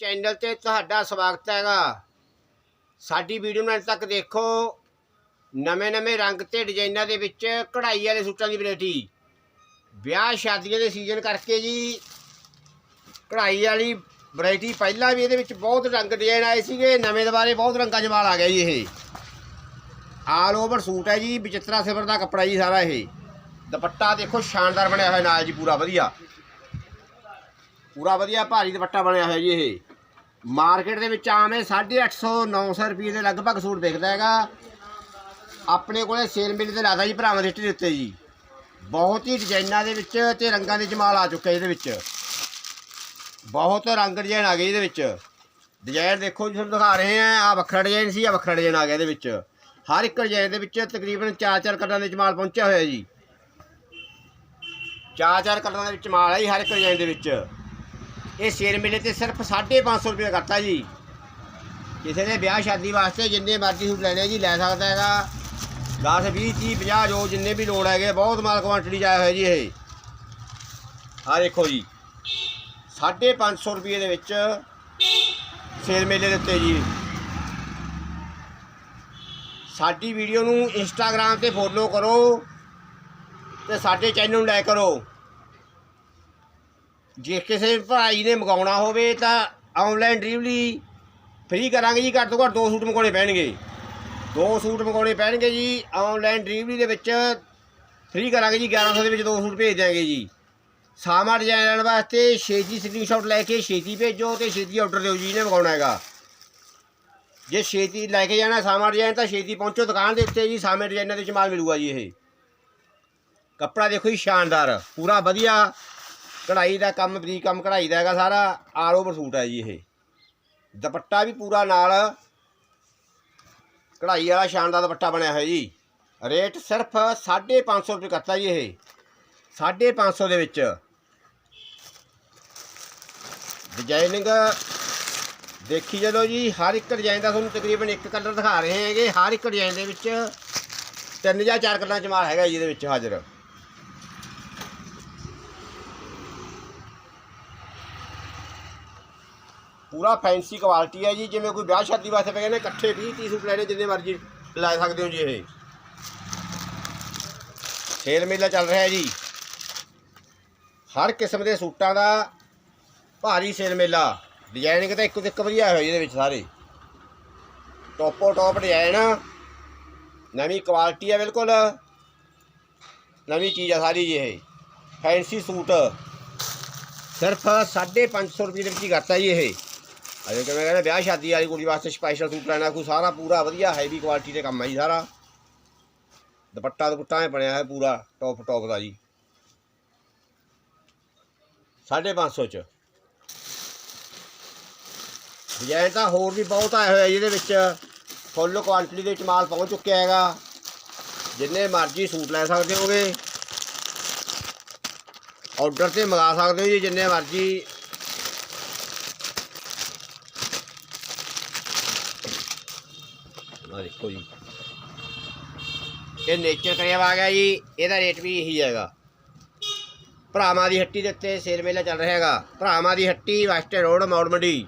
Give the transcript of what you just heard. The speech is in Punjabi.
ਚੈਨਲ ਤੇ ਤੁਹਾਡਾ ਸਵਾਗਤ ਹੈਗਾ। ਸਾਡੀ ਵੀਡੀਓ ਨੂੰ ਅੰਤ ਤੱਕ ਦੇਖੋ। ਨਵੇਂ-ਨਵੇਂ ਰੰਗ ਤੇ ਡਿਜ਼ਾਈਨਾਂ ਦੇ ਵਿੱਚ ਕਢਾਈ ਵਾਲੇ ਸੂਟਾਂ ਦੀ ਵੈਰਾਈਟੀ। ਵਿਆਹ ਸ਼ਾਦੀਆਂ ਦੇ ਸੀਜ਼ਨ ਕਰਕੇ ਜੀ, ਕਢਾਈ ਵਾਲੀ ਵੈਰਾਈਟੀ ਪਹਿਲਾਂ ਵੀ ਇਹਦੇ ਵਿੱਚ ਬਹੁਤ ਰੰਗ ਡਿਜ਼ਾਈਨ ਆਏ ਸੀਗੇ, ਨਵੇਂ ਦੁਬਾਰੇ ਬਹੁਤ ਰੰਗਾਂ ਜਮਾਲ ਆ ਗਿਆ ਜੀ ਇਹ। ਆਲ ਓਵਰ ਸੂਟ ਹੈ ਜੀ, ਵਿਚਿਤਰਾ ਸਿਵਰ ਦਾ ਕੱਪੜਾ ਜੀ ਸਾਰਾ ਇਹ। ਦੁਪੱਟਾ ਦੇਖੋ, ਸ਼ਾਨਦਾਰ ਬਣਿਆ ਹੋਇਆ ਨਾਲ ਜੀ, ਪੂਰਾ ਵਧੀਆ। ਪੂਰਾ ਵਧੀਆ, ਭਾਰੀ ਦੁਪੱਟਾ ਬਣਿਆ ਹੋਇਆ ਜੀ ਇਹ। ਮਾਰਕੀਟ ਦੇ ਵਿੱਚ ਆਮ ਹੈ 850 900 ਰੁਪਏ ਦੇ ਲਗਭਗ ਸੂਟ ਵਿਕਦਾ ਹੈਗਾ। ਆਪਣੇ ਕੋਲੇ ਸੇਲ ਮਿਲ ਤੇ ਲਾਦਾ ਜੀ, ਭਰਾਵਾਂ ਦੇ ਰੇਟ ਉੱਤੇ ਜੀ। ਬਹੁਤ ਹੀ ਡਿਜ਼ਾਈਨਾਂ ਦੇ ਵਿੱਚ ਤੇ ਰੰਗਾਂ ਦੇ ਜਮਾਲ ਆ ਚੁੱਕਾ ਇਹਦੇ ਵਿੱਚ। ਬਹੁਤ ਰੰਗ ਡਿਜ਼ਾਈਨ ਆ ਗਏ ਇਹਦੇ ਵਿੱਚ। ਡਿਜ਼ਾਈਨ ਦੇਖੋ ਜੀ, ਤੁਹਾਨੂੰ ਦਿਖਾ ਰਹੇ ਆ ਆ ਵੱਖਰਾ ਡਿਜ਼ਾਈਨ ਸੀ ਆ ਵੱਖਰਾ ਡਿਜ਼ਾਈਨ ਆ ਗਿਆ ਇਹਦੇ ਵਿੱਚ। ਹਰ ਇੱਕ ਡਿਜ਼ਾਈਨ ਦੇ ਵਿੱਚ ਤਕਰੀਬਨ 4-4 ਕਲਰਾਂ ਦੇ ਜਮਾਲ ਪਹੁੰਚਿਆ ਹੋਇਆ ਜੀ। ਚਾਰ ਚਾਰ ਕਲਰਾਂ ਦੇ ਵਿੱਚ ਮਾਲ ਆ ਜੀ, ਹਰ ਇੱਕ ਡਿਜ਼ਾਈਨ ਦੇ ਵਿੱਚ। ਇਹ ਸ਼ੇਰ ਮੇਲੇ ਤੇ ਸਿਰਫ 550 ਰੁਪਏ ਕਰਤਾ ਜੀ। ਕਿਸੇ ਨੇ ਵਿਆਹ ਸ਼ਾਦੀ ਵਾਸਤੇ ਜਿੰਨੇ ਮਰਜ਼ੀ ਸੂਟ ਲੈਣੇ ਜੀ, ਲੈ ਸਕਦਾ ਹੈਗਾ। 10 20 30 50 ਜੋ ਜਿੰਨੇ ਵੀ ਲੋੜ ਹੈਗੇ, ਬਹੁਤ ਮਾਲ ਕੁਆਂਟੀਟੀ 'ਚ ਆਇਆ ਹੋਇਆ ਜੀ ਇਹ। ਆਹ ਦੇਖੋ ਜੀ 550 ਰੁਪਏ ਦੇ ਵਿੱਚ ਸ਼ੇਰ ਮੇਲੇ ਦੇ ਉੱਤੇ ਜੀ। ਸਾਡੀ ਵੀਡੀਓ ਨੂੰ ਇੰਸਟਾਗ੍ਰam ਤੇ ਫੋਲੋ ਕਰੋ ਤੇ ਸਾਡੇ ਚੈਨਲ ਨੂੰ ਲਾਈਕ ਕਰੋ। ਜੇ ਕਿਸੇ ਭਾਈ ਨੇ ਮੰਗਾਉਣਾ ਹੋਵੇ ਤਾਂ ਆਨਲਾਈਨ ਡਿਲੀਵਰੀ ਫ੍ਰੀ ਕਰਾਂਗੇ ਜੀ, ਘੱਟ ਤੋਂ ਘੱਟ ਦੋ ਸੂਟ ਮੰਗਾਉਣੇ ਪੈਣਗੇ। ਦੋ ਸੂਟ ਮੰਗਾਉਣੇ ਪੈਣਗੇ ਜੀ ਆਨਲਾਈਨ ਡਿਲੀਵਰੀ ਦੇ ਵਿੱਚ ਫ੍ਰੀ ਕਰਾਂਗੇ ਜੀ 1100 ਦੇ ਵਿੱਚ ਦੋ ਸੂਟ ਭੇਜ ਦਿਆਂਗੇ ਜੀ। ਸਾਮਾ ਡਿਜ਼ਾਈਨ ਲੈਣ ਵਾਸਤੇ ਛੇਤੀ ਸਕਰੀਨਸ਼ਾਟ ਲੈ ਕੇ ਛੇਤੀ ਭੇਜੋ ਤੇ ਛੇਤੀ ਆਰਡਰ ਦਿਓ ਜੀ ਇਹਨੇ ਮੰਗਾਉਣਾ ਹੈਗਾ। ਜੇ ਛੇਤੀ ਲੈ ਕੇ ਜਾਣਾ ਸਾਮਾ ਡਿਜ਼ਾਈਨ ਤਾਂ ਛੇਤੀ ਪਹੁੰਚੋ ਦੁਕਾਨ ਦੇ ਉੱਤੇ ਜੀ, ਸਾਮੇ ਡਿਜ਼ਾਈਨਾਂ ਦੇ ਵਿੱਚ ਮਾਲ ਮਿਲੂਗਾ ਜੀ ਇਹ। ਕੱਪੜਾ ਦੇਖੋ ਜੀ, ਸ਼ਾਨਦਾਰ, ਪੂਰਾ ਵਧੀਆ। ਕਢਾਈ ਦਾ ਕੰਮ, ਬਰੀਕ ਕੰਮ ਕਢਾਈ ਦਾ ਹੈਗਾ, ਸਾਰਾ ਆਲ ਓਵਰ ਸੂਟ ਹੈ ਜੀ ਇਹ। ਦੁਪੱਟਾ ਵੀ ਪੂਰਾ ਨਾਲ ਕਢਾਈ ਵਾਲਾ ਸ਼ਾਨਦਾਰ ਦੁਪੱਟਾ ਬਣਿਆ ਹੋਇਆ ਜੀ। ਰੇਟ ਸਿਰਫ 550 ਰੁਪਏ ਕਰਤਾ ਜੀ ਇਹ। 550 ਦੇ ਵਿੱਚ ਡਿਜ਼ਾਈਨਿੰਗ ਦੇਖੀ ਚਲੋ ਜੀ, ਹਰ ਇੱਕ ਡਿਜ਼ਾਈਨ ਦਾ ਤੁਹਾਨੂੰ ਤਕਰੀਬਨ ਇੱਕ ਕਲਰ ਦਿਖਾ ਰਹੇ ਹੈਗੇ। ਹਰ ਇੱਕ ਡਿਜ਼ਾਈਨ ਦੇ ਵਿੱਚ ਤਿੰਨ ਜਾਂ ਚਾਰ ਕਲਰਾਂ ਚ ਮਾਲ ਹੈਗਾ ਜੀ ਇਹਦੇ ਵਿੱਚ ਹਾਜ਼ਰ। ਪੂਰਾ ਫੈਂਸੀ ਕੁਆਲਿਟੀ ਹੈ ਜੀ, ਜਿਵੇਂ ਕੋਈ ਵਿਆਹ ਸ਼ਾਦੀ ਵਾਸਤੇ ਪੈ ਗਏ ਨੇ ਇਕੱਠੇ 20 30 ਸੂਟ ਲੈਣੇ, ਜਿੰਨੇ ਮਰਜ਼ੀ ਲੈ ਸਕਦੇ ਹੋ ਜੀ ਇਹ। ਸੇਲ ਮੇਲਾ ਚੱਲ ਰਿਹਾ ਹੈ ਜੀ। ਹਰ ਕਿਸਮ ਦੇ ਸੂਟਾਂ ਦਾ ਭਾਰੀ ਸੇਲ ਮੇਲਾ। ਡਿਜ਼ਾਈਨਿੰਗ ਤਾਂ ਇੱਕੋ ਤੇ ਇੱਕ ਵਧੀਆ ਹੋਇਆ ਜੀ ਇਹਦੇ ਵਿੱਚ ਸਾਰੇ। ਟੋਪੋ ਟੋਪ ਡਿਜ਼ਾਈਨ ਨਵੀਂ ਕੁਆਲਿਟੀ ਹੈ ਬਿਲਕੁਲ। ਨਵੀਂ ਚੀਜ਼ ਆ ਸਾਰੀ ਜੀ ਇਹ। Fancy suit. ਸਿਰਫ 550 ਰੁਪਏ ਦੇ ਵਿੱਚ ਹੀ ਕਰਤਾ ਜੀ ਇਹ। ਅਜੇ ਕਿਵੇਂ ਕਹਿੰਦੇ ਵਿਆਹ ਸ਼ਾਦੀ ਵਾਲੀ ਕੁੜੀ ਵਾਸਤੇ ਸਪੈਸ਼ਲ ਸੂਟ ਲੈਣਾ, ਕੋਈ ਸਾਰਾ ਪੂਰਾ ਵਧੀਆ ਹੈਵੀ ਕੁਆਲਿਟੀ ਦੇ ਕੰਮ ਹੈ ਜੀ ਸਾਰਾ। ਦੁਪੱਟਾ ਦੁਪੱਟਾ ਐ ਬਣਿਆ ਹੈ ਪੂਰਾ ਟੌਪ ਟੌਪ ਦਾ ਜੀ। 550 ਚ। ਡਿਜ਼ਾਈਨ ਤਾਂ ਹੋਰ ਵੀ ਬਹੁਤ ਆਏ ਹੋਏ ਜਿਹਦੇ ਵਿੱਚ। ਫੁੱਲ ਕੁਆਲਿਟੀ ਦੇ ਵਿੱਚ ਮਾਲ ਪਹੁੰਚ ਚੁੱਕਿਆ ਹੈਗਾ। ਜਿੰਨੇ ਮਰਜ਼ੀ ਸੂਟ ਲੈ ਸਕਦੇ ਹੋਗੇ। ਆਰਡਰ ਤੇ ਮੰਗਾ ਸਕਦੇ ਹੋ ਜੀ, ਜਿੰਨੇ ਮਰਜ਼ੀ ਆ ਦੇਖੋ ਜੀ। ਇਹ ਨੇਚਰ ਕਰਿਆ ਵਾ ਗਿਆ ਜੀ, ਇਹਦਾ ਰੇਟ ਵੀ ਇਹੀ ਹੈਗਾ। ਭਰਾਵਾਂ ਦੀ ਹੱਟੀ ਦੇ ਉੱਤੇ ਸੇਲ ਮੇਲਾ ਚੱਲ ਰਿਹਾ ਹੈਗਾ। ਭਰਾਵਾਂ ਦੀ ਹੱਟੀ ਵੈਸਟ ਰੋਡ ਮੌੜ ਮੰਡੀ